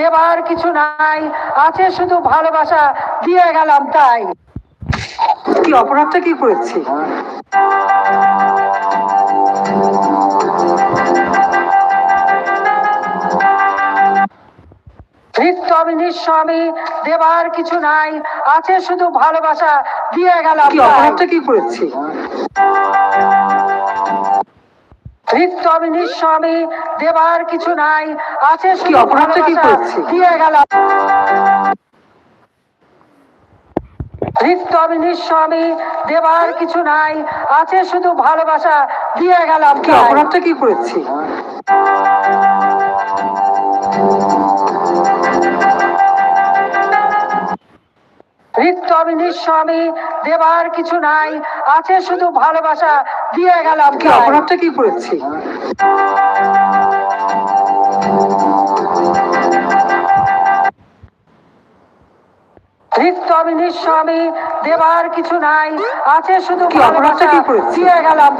দেবার কিছু নাই। আছে শুধু ভালোবাসা দিয়ে গেলাম তাই। কি অপরাধটা কি করেছি? আমি নিঃস্বামী দেবার কিছু নাই। আছে শুধু ভালোবাসা দিয়ে গেলাম কি অপরাধটা কি করেছি? রিক্ত আমি দেবার কিছু নাই আছে অপরাধটা কি ভালোবাসা করেছি? দিয়ে গেলাম রিক্ত আমি নিঃস্বামী দেবার কিছু নাই আছে শুধু ভালোবাসা দিয়ে গেলাম কি। অপরাধটা কি করেছি আমি নিঃস্বামী দেবার কিছু নাই আছে শুধু ভালোবাসা দিয়ে গেলাম কি অপরাধটা কি করেছি? আমি নিঃস্বামী দেবার কিছু নাই আছে শুধু কি অপরাধটা কি করেছি? দিয়ে গেলাম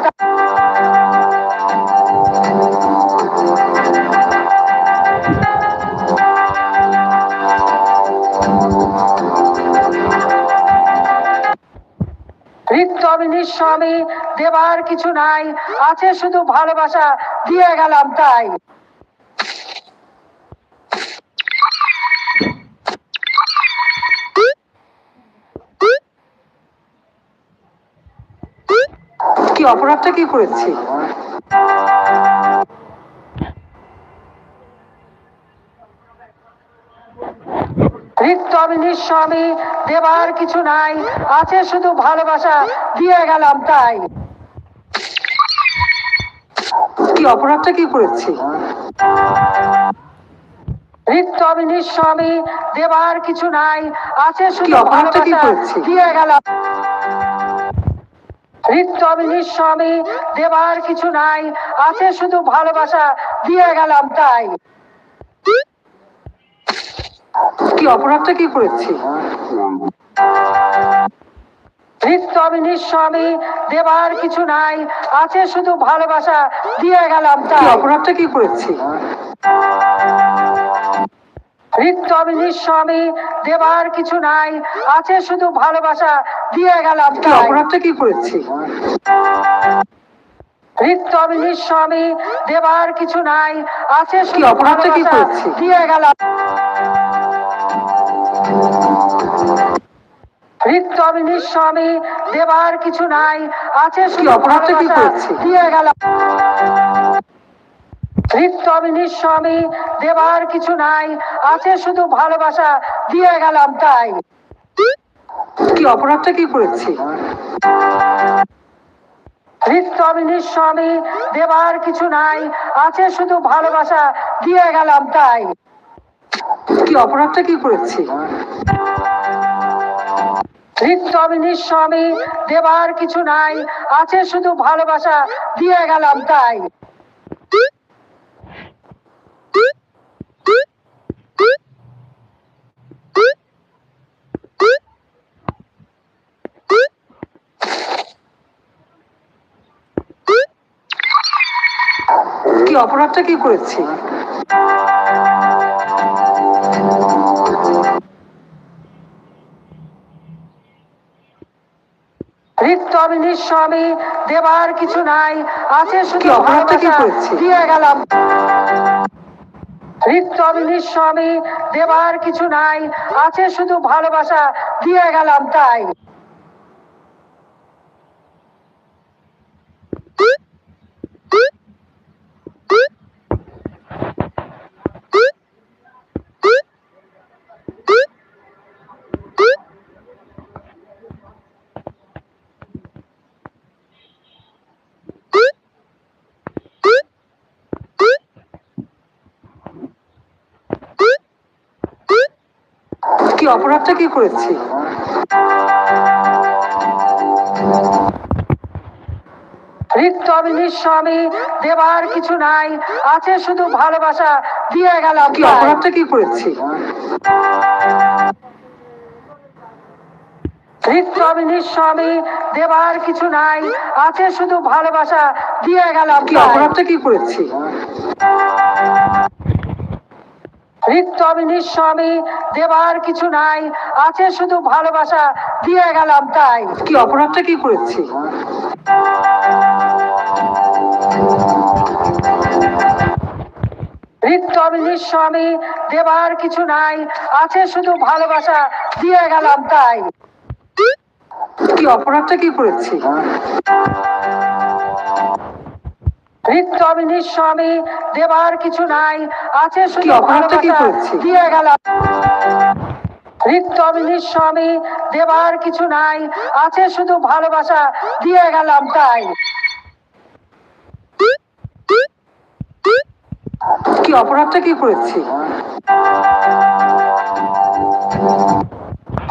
আমি দেবার কিছু নাই আছে শুধু ভালোবাসা দিয়ে গেলাম তাই। কি অপরাধটা কি করেছি? আমি নিঃস্বামী দেবার কিছু নাই। আছে শুধু ভালোবাসা দিয়ে গেলাম তাই। কি অপরাধটা কি করেছি? রিক্ত আমি দেবার কিছু নাই। আছে শুধু অপরাধটা কি করেছি? দিয়ে গেলাম। রিক্ত আমি নিঃস্বামী দেবার কিছু নাই। আছে শুধু ভালোবাসা দিয়ে গেলাম তাই। কি অপরাধটা কি করেছি? নিঃস্বামী দেবার কিছু নাই আছে শুধু ভালোবাসা দিয়ে গেলাম কি অপরাধটা কি করেছি? আমি নিঃস্বামী দেবার কিছু নাই আছে শুধু ভালোবাসা দিয়ে গেলাম কি অপরাধটা কি করেছি? আমি নিঃস্বামী দেবার কিছু নাই আছে শুধু অপরাধটা কি করেছি? দিয়ে গেলাম। রিক্ত আমি নিঃস্বামী দেবার কিছু নাই। আছে শুধু অপরাধটা কি করেছি? দিয়ে গেলাম রিক্ত আমি নিঃস্বামী দেবার কিছু নাই। আছে শুধু ভালোবাসা। দিয়ে গেলাম তাই? কি অপরাধটা কি করেছি? রিক্ত আমি নিঃস্বামী দেবার কিছু নাই। আছে শুধু ভালোবাসা। দিয়ে গেলাম তাই? কি অপরাধটা কি করেছি? রিক্ত আমি নিঃস্বামী দেবার কিছু নাই, আছে শুধু ভালোবাসা, দিয়ে গেলাম তাই। কি অপরাধটা কি করেছি? আমি নিঃস্বামী দেবার কিছু নাই। আছে শুধু ভালোবাসা। দিয়ে গেলাম। রিক্ত আমি নিঃস্বামী দেবার কিছু নাই। আছে শুধু ভালোবাসা। দিয়ে গেলাম তাই। কি অপরাধটা কি করেছি রিক্ত আমি দেবার কিছু নাই আছে শুধু ভালোবাসা দিয়ে গেল কি। অপরাধটা কি করেছি রিক্ত আমি নিঃস্বামী দেবার কিছু নাই আছে শুধু ভালোবাসা দিয়ে গেলাম কি। অপরাধটা কি করেছি রিক্ত আমি নিঃস্ব দেবার কিছু নাই আছে শুধু ভালোবাসা দিয়ে গেলাম তাই। কি অপরাধটা কি করেছি? রিক্ত আমি নিঃস্ব দেবার কিছু নাই আছে শুধু ভালোবাসা দিয়ে গেলাম তাই। কি অপরাধটা কি করেছি? রিক্ত আমি নিঃস্ব দেবার কিছু নাই। আছে শুধু ভালোবাসা। দিয়ে গেলাম রিক্ত আমি নিঃস্ব দেবার কিছু নাই। আছে শুধু ভালোবাসা। দিয়ে গেলাম তাই। কি অপরাধটা কি করেছি?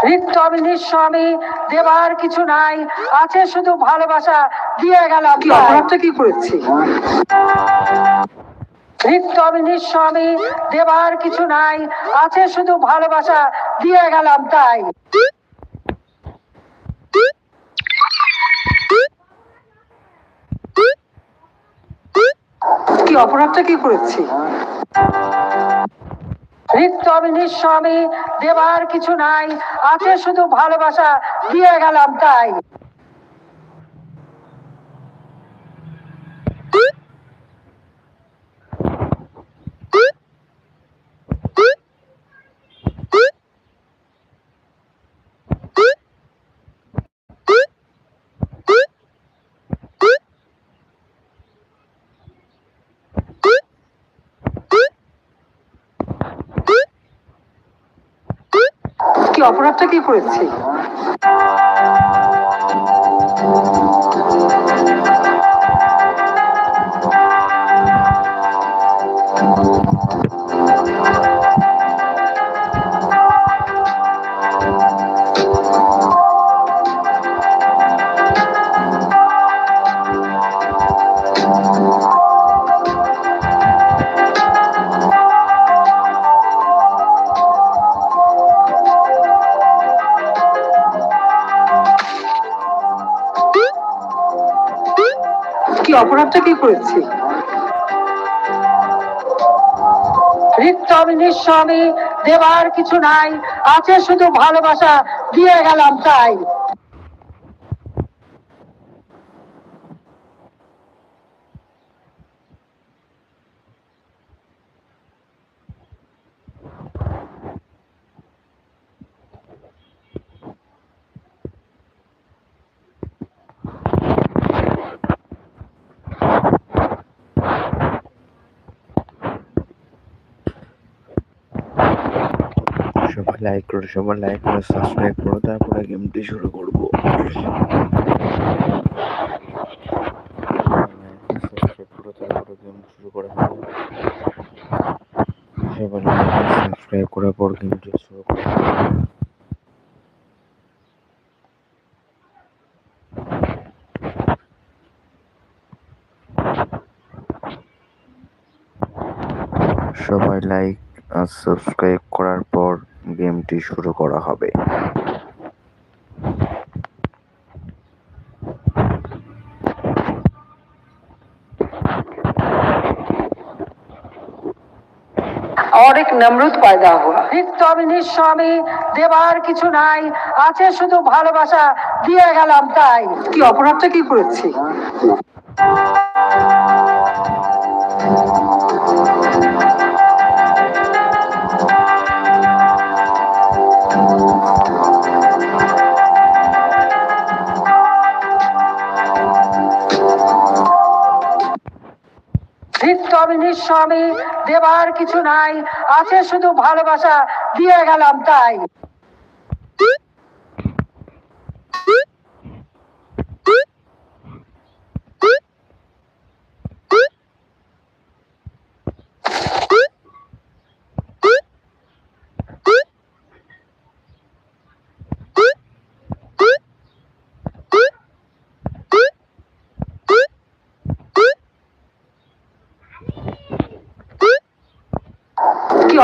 রিক্ত আমি নিঃস্ব দেবার কিছু নাই। আছে শুধু ভালোবাসা। দিয়ে গেলাম কি। অপরাধটা কি করেছি? রিক্ত আমি নিঃস্ব আমি দেবার কিছু নাই আছে শুধু ভালোবাসা দিয়ে গেলাম তাই। কি অপরাধটা কি করেছি? আমি নিঃস্ব আমি দেবার কিছু নাই আছে শুধু ভালোবাসা দিয়ে গেলাম তাই। কি অপরাধটা কি করেছি? কি করেছি? রিক্ত আমি নিঃস্ব দেবার কিছু নাই আছে শুধু ভালোবাসা দিয়ে গেলাম তাই সবাই লাইক করো সবাই লাইক করে সাবস্ক্রাইব করো, তারপরে গেমটি শুরু করব। তারপরে গেম শুরু করা সাবস্ক্রাইব করার পর সবাই লাইক আর সাবস্ক্রাইব করার পর গেমটি শুরু করা হবে और एक नमरूद पैदा हुआ রিক্ত আমি নিঃস্ব আমি দেবার কিছু নাই আছে শুধু ভালোবাসা দিয়ে গেলাম তাই কি অপরাধটা কি করেছি আমি দেবার কিছু নাই আছে শুধু ভালোবাসা দিয়ে গেলাম তাই।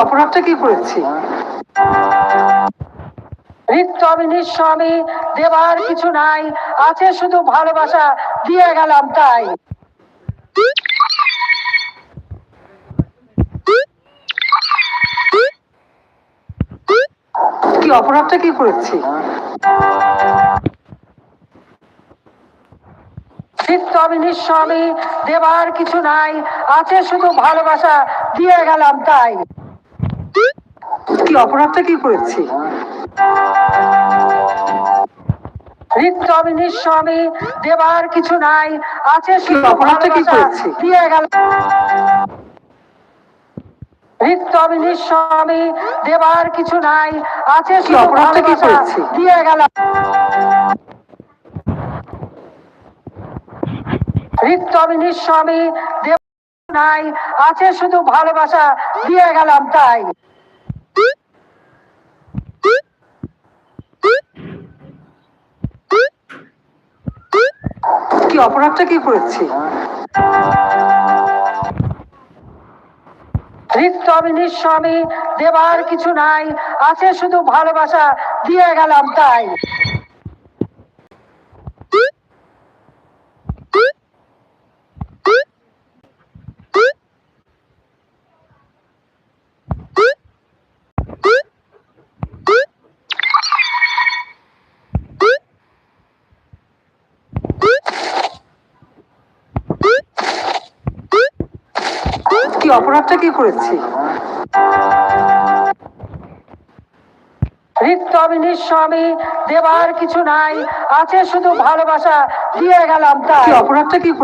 অপরাধটা কি করেছি? দেবার কিছু নাই, আছে শুধু ভালোবাসা, দিয়ে গেলাম তাই। অপরাধটা কি করেছি? নিঃস্বামী দেবার কিছু নাই, আছে শুধু ভালোবাসা, দিয়ে গেলাম তাই। কি অপরাধটা কি করেছি? নিত্য আমি দেবার কিছু নাই আছে শুধু অপরাধটা কি করেছি? দিয়ে গেলাম নিত্য আমি নিঃস্বামী দেবার কিছু নাই আছে অপরাধটা কি করেছি? দিয়ে নিত্য আমি দেবার কিছু নাই আছে শুধু ভালোবাসা। দিয়ে গেলাম তাই। কি অপরাধটা কি করেছি? নিত্য আমি নিঃস্বামী, দেবার কিছু নাই, আছে শুধু ভালোবাসা, দিয়ে গেলাম তাই। কি অপরাধটা কি করেছি? আমি নিঃস্বামী দেবার কিছু নাই, আছে শুধু ভালোবাসা, দিয়ে গেলাম তাই। অপরাধটা কি